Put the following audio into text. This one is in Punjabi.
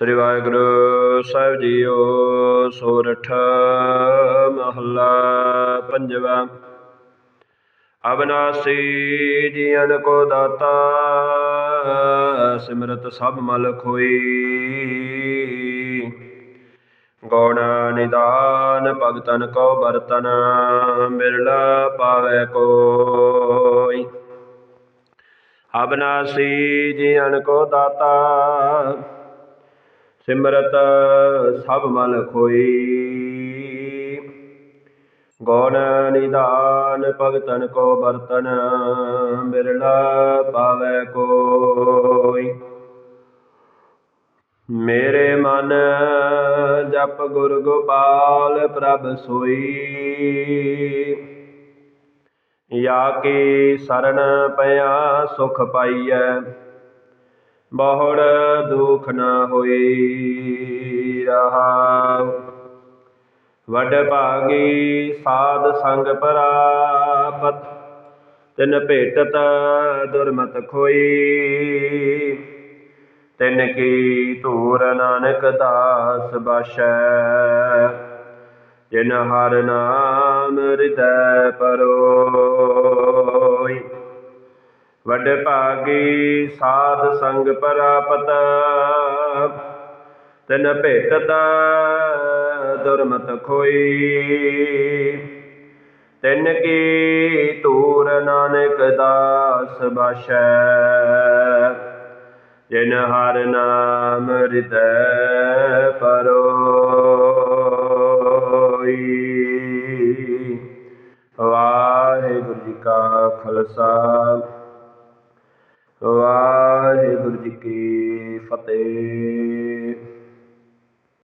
ਸ੍ਰੀ ਵਾਹਿਗੁਰੂ ਸਾਹਿਬ ਜੀਓ, ਸੋਰਠ ਮਹੱਲਾ ਪੰਜਵਾ। ਅਬਨਾਸੀ ਜੀਵਨ ਕੋ ਦਾਤਾ, ਸਿਮਰਤ ਸਭ ਮਲ ਖੋਈ ਗੌਣ ਨਿਦਾਨ, ਭਗਤਨ ਕੋ ਬਰਤਨ, ਬਿਰਲਾ ਪਾਵੇ ਕੋਈ। ਅਬਨਾਸੀ ਜੀਵਨ ਕੋ ਦਾਤਾ ਸਿਮਰਤ ਸਭ ਮਲ ਖੋਈ। ਗੌਣ ਨਿਦਾਨ ਭਗਤਨ ਕੋ ਬਰਤਨ ਬਿਰਲਾ ਪਾਵੇ ਕੋਈ। ਮੇਰੇ ਮਨ ਜਪ ਗੁਰ ਗੋਪਾਲ ਪ੍ਰਭ ਸੋਈ। ਯਾ ਕੀ ਸਰਣ ਪਿਆ ਸੁਖ ਪਾਈਐ। ਬਹੁੜ ਦੁਖ ਨਾ ਹੋਈ ਰਹਾਉ। ਵਡ ਭਾਗੀ ਸਾਧ ਸੰਗ ਪਰਾਪਤ, ਤਿਨ ਭੇਟਤ ਦੁਰਮਤ ਖੋਈ। ਤਿਨ ਕੀ ਧੂਰ ਨਾਨਕ ਦਾਸ ਬਾਸ਼ੈ, ਜਿਨ ਹਰ ਨਾਮ ਹਿਰਦੈ ਪਰੋਈ ਵੱਡ ਭਾਗੀ ਸਾਧ ਸੰਗ ਪਰਾਪਤ। ਤਿਨ ਭੇਟਤ ਦੁਰਮਤ ਖੋਈ। ਤਿਨ ਕੀ ਤੂਰ ਨਾਨਕ ਦਾਸ ਬਾਸ਼ੈ। ਜਿਨ ਹਰ ਨਾਮ ਹਿਰਦੈ ਪਰੋਈ। ਵਾਹਿਗੁਰੂ ਜੀ ਕਾ ਖਾਲਸਾ। ਵਾਹਿਗੁਰੂ ਜੀ ਕੀ ਫਤਿਹ।